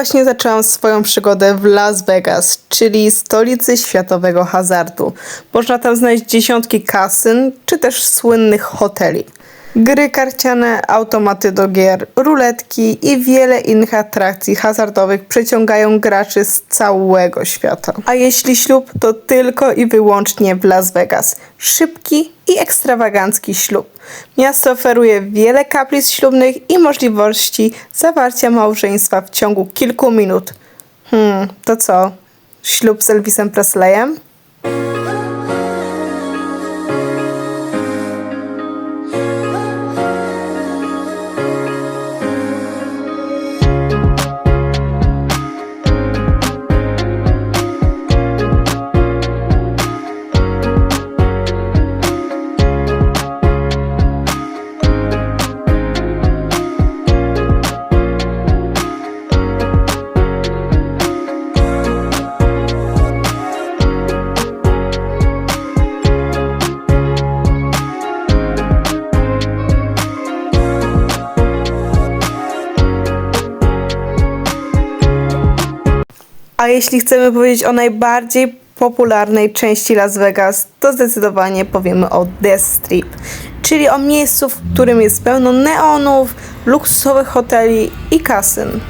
Właśnie zaczęłam swoją przygodę w Las Vegas, czyli stolicy światowego hazardu. Można tam znaleźć dziesiątki kasyn, czy też słynnych hoteli. Gry karciane, automaty do gier, ruletki i wiele innych atrakcji hazardowych przyciągają graczy z całego świata. A jeśli ślub, to tylko i wyłącznie w Las Vegas. Szybki i ekstrawagancki ślub. Miasto oferuje wiele kaplic ślubnych i możliwości zawarcia małżeństwa w ciągu kilku minut. Hmm, to co? Ślub z Elvisem Presleyem? A jeśli chcemy powiedzieć o najbardziej popularnej części Las Vegas, to zdecydowanie powiemy o Death Strip, czyli o miejscu, w którym jest pełno neonów, luksusowych hoteli i kasyn.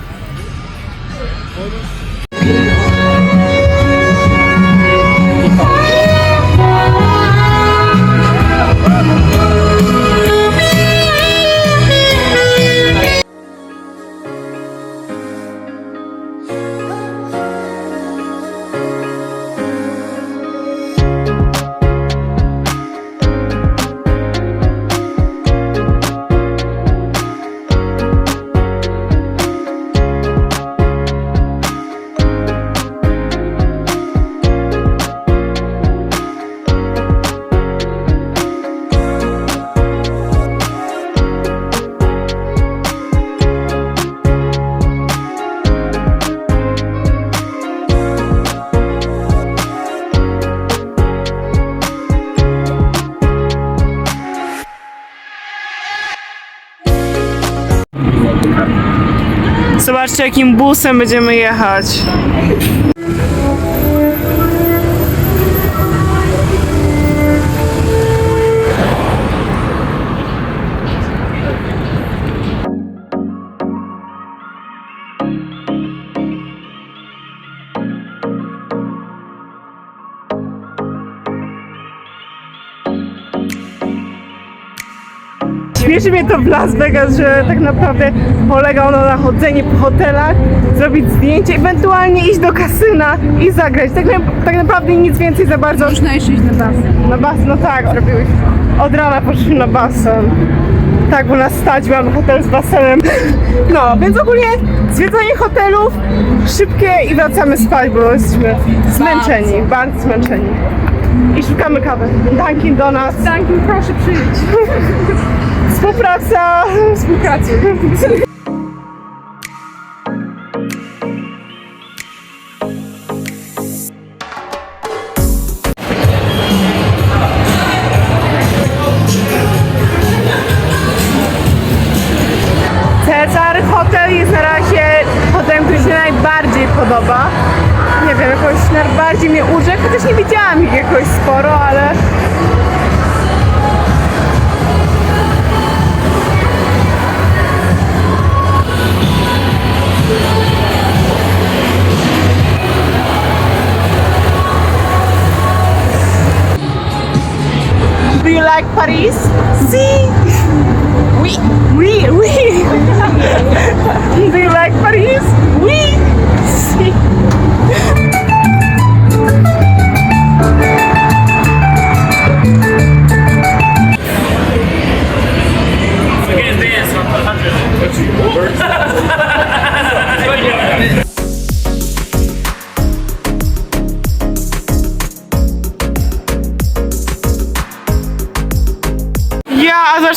Zobaczcie, jakim busem będziemy jechać. Mnie to w Las Vegas, że tak naprawdę polega ono na chodzeniu po hotelach, zrobić zdjęcie, ewentualnie iść do kasyna i zagrać. Tak, tak naprawdę nic więcej za bardzo. Można jeszcze iść na basen. Na basen, no tak, robiłeś. Od rana poszliśmy na basen. Tak, bo nas stać, mamy hotel z basenem. No, więc ogólnie zwiedzanie hotelów szybkie i wracamy spać, bo jesteśmy zmęczeni, bardzo zmęczeni. I szukamy kawy. Dunkin do nas. Duncan, proszę przyjdź. Współpraca. Współpracy. Paris?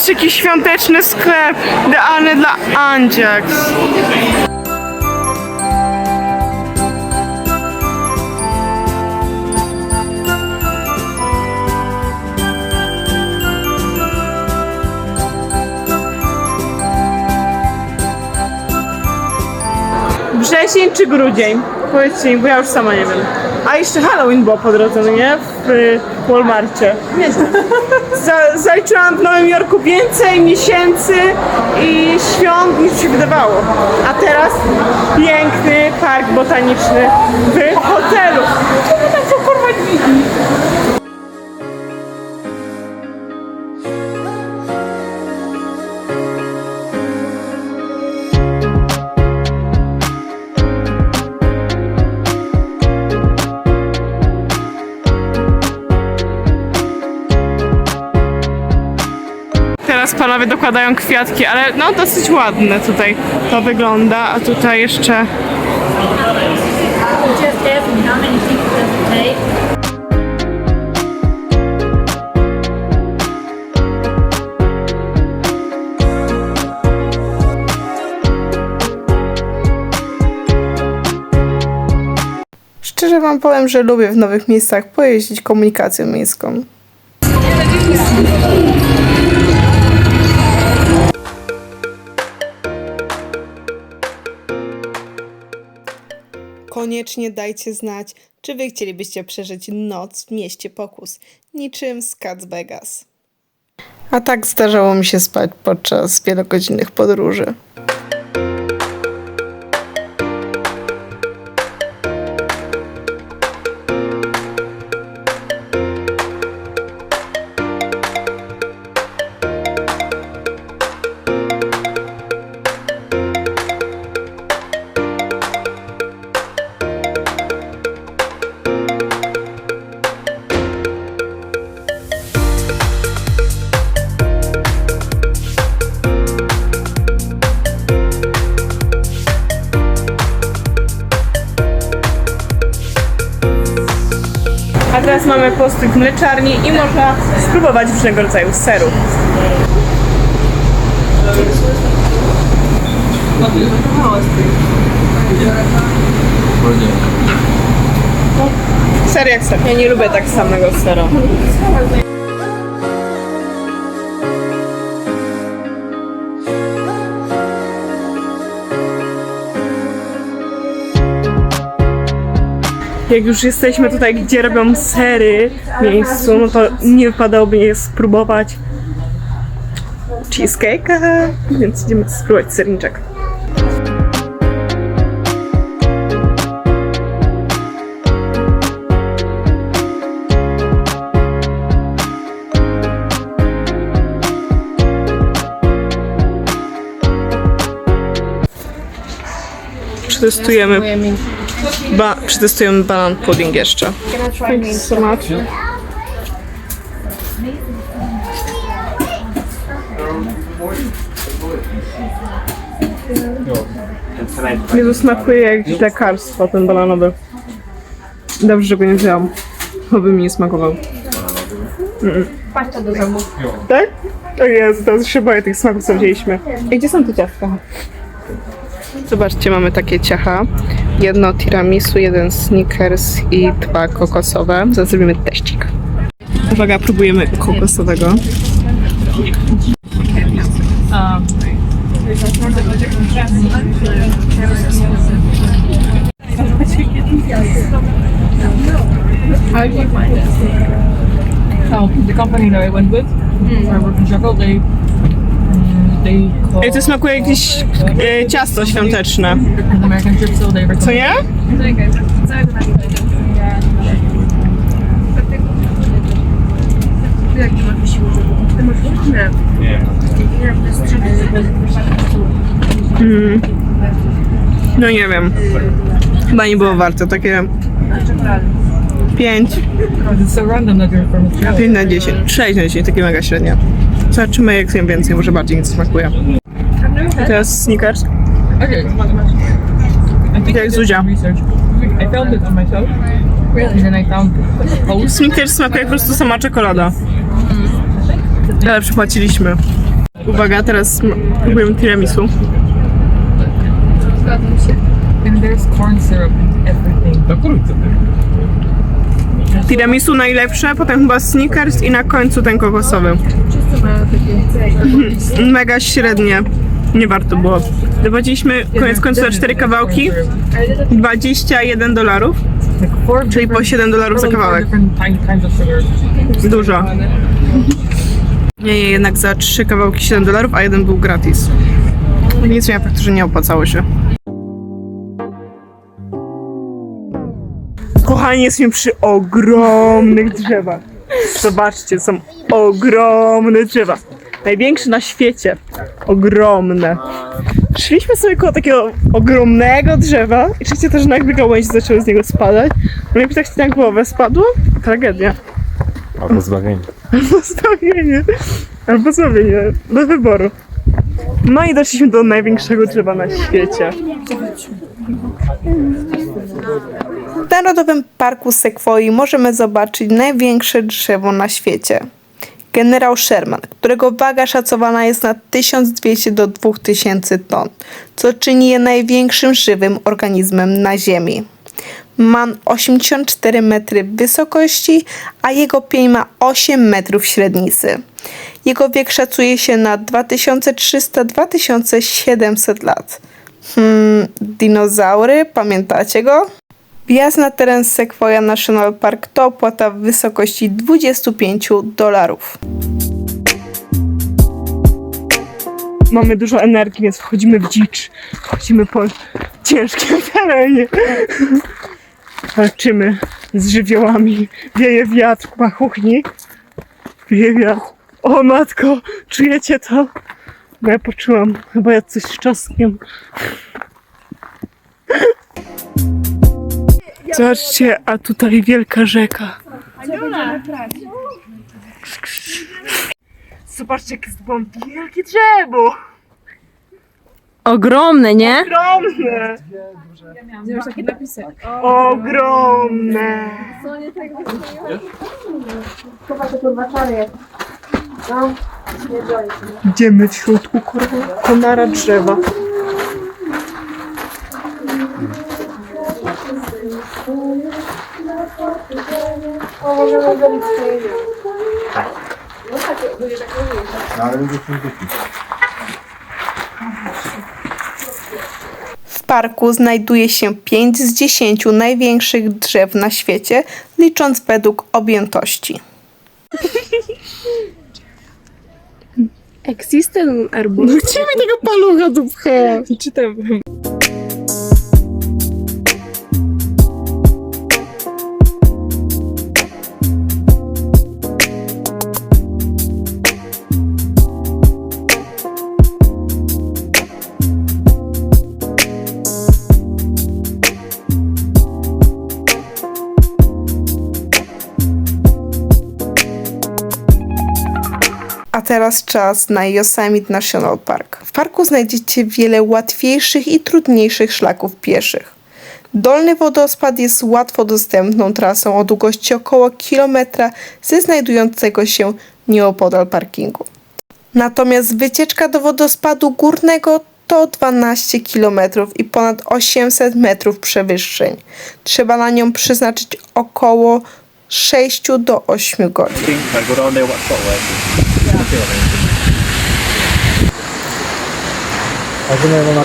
Zobaczcie jaki świąteczny sklep, idealny dla Andziaks. Wrzesień czy grudzień? Powiedzcie mi, bo ja już sama nie wiem. A jeszcze Halloween było po drodze, no nie? W y, Walmarcie. Nieźle. Za, zaliczyłam w Nowym Jorku więcej miesięcy i świąt niż się wydawało. A teraz piękny park botaniczny w hotelu. To tam są kurwa? Dokładają kwiatki, ale no dosyć ładne tutaj to wygląda, a tutaj jeszcze? Szczerze wam powiem, że lubię w nowych miejscach pojeździć komunikacją miejską. Koniecznie dajcie znać, czy wy chcielibyście przeżyć noc w mieście pokus, niczym z Cats Vegas. A tak zdarzało mi się spać podczas wielogodzinnych podróży. W mleczarni i można spróbować różnego rodzaju serów. Ser jak ser. Ja nie lubię tak samego sera. Jak już jesteśmy tutaj, gdzie robią sery w miejscu, no to nie wypadałoby nie spróbować cheesecake'a, więc idziemy spróbować serniczek. Przetestujemy Ba przetestujemy banan pudding jeszcze. Thank you so much. Jezu, smakuje jak jakieś lekarstwo ten bananowy. Dobrze, że go nie wziąłam. Bo by mi nie smakował. Pasta do zębów. Tak? O Jezu, teraz się boję tych smaków, co wzięliśmy. I gdzie są te ciastka? Zobaczcie, mamy takie ciacha. Jedno tiramisu, jeden snickers i dwa kokosowe. Zaraz zrobimy teścik. Uwaga, próbujemy kokosowego. How did you find it? Oh, the company that I went with, where I work in Chicago, Ej, to smakuje jakieś e, ciasto świąteczne. Co nie? Mm. No nie wiem. Chyba nie było warte. Takie 5, It's so random that you're from Australia. 5 na 10, 6 na 10, takie mega średnie. Zobaczymy jak zjem więcej, może bardziej nic smakuje. Teraz Snickers. Okay. I Jak I Zuzia. I found it on myself. And then I found a post. Snickers smakuje jak po prostu sama czekolada. Ale przepłaciliśmy. Uwaga, teraz próbujemy tiramisu. And there's corn syrup in everything. Tiramisu najlepsze, potem chyba Snickers i na końcu ten kokosowy. Mega średnie. Nie warto było. Dopłaciliśmy koniec końców za cztery kawałki 21 dolarów. Czyli po 7 dolarów za kawałek. Dużo. Nie, jednak za trzy kawałki 7 dolarów, a jeden był gratis. Nic mi faktycznie nie opłacało się. Kochani, jesteśmy przy ogromnych drzewach. Zobaczcie, są ogromne drzewa. Największe na świecie. Ogromne. Szliśmy sobie koło takiego ogromnego drzewa i oczywiście też nagle gałęzie zaczęły z niego spadać. No i tak na głowę spadło. Tragedia. Albo zbawienie. Postawienie. Albo zrobienie. Do wyboru. No i doszliśmy do największego drzewa na świecie. Narodowym Parku Sekwoi możemy zobaczyć największe drzewo na świecie. Generał Sherman, którego waga szacowana jest na 1200 do 2000 ton, co czyni je największym żywym organizmem na Ziemi. Ma 84 metry wysokości, a jego pień ma 8 metrów średnicy. Jego wiek szacuje się na 2300-2700 lat. Hmm, dinozaury, pamiętacie go? Wjazd na teren Sequoia National Park to opłata w wysokości 25 dolarów. Mamy dużo energii, więc wchodzimy w dzicz. Wchodzimy po ciężkim terenie. Walczymy z żywiołami. Wieje wiatr po kuchni. Wieje wiatr. O matko, czujecie to? Bo ja poczułam chyba ja coś z czosnkiem. Zobaczcie, a tutaj wielka rzeka. Zobaczcie, jakie jest wam wielkie drzewo! Ogromne, nie? Ogromne! Ogromne! Idziemy w środku kurwa konara drzewa. No ale ludzie są dzieci. W parku znajduje się 5 z 10 największych drzew na świecie, licząc według objętości. Existe un árbol. Mi tego palucha tu pcha? Czytam. Czas na Yosemite National Park. W parku znajdziecie wiele łatwiejszych i trudniejszych szlaków pieszych. Dolny wodospad jest łatwo dostępną trasą o długości około kilometra ze znajdującego się nieopodal parkingu. Natomiast wycieczka do wodospadu górnego to 12 km i ponad 800 metrów przewyższeń. Trzeba na nią przeznaczyć około 6 do 8 godzin. I go down there,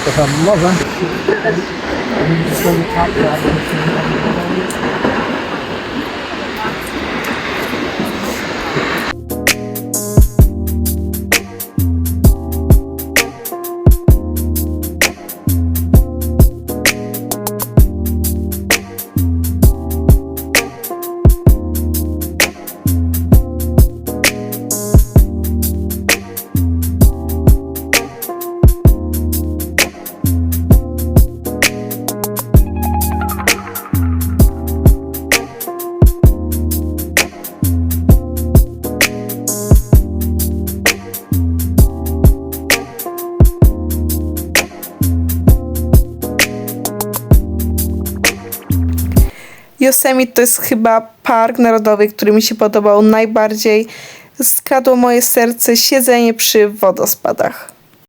Yosemite to jest chyba park narodowy, który mi się podobał najbardziej. Skradło moje serce siedzenie przy wodospadach.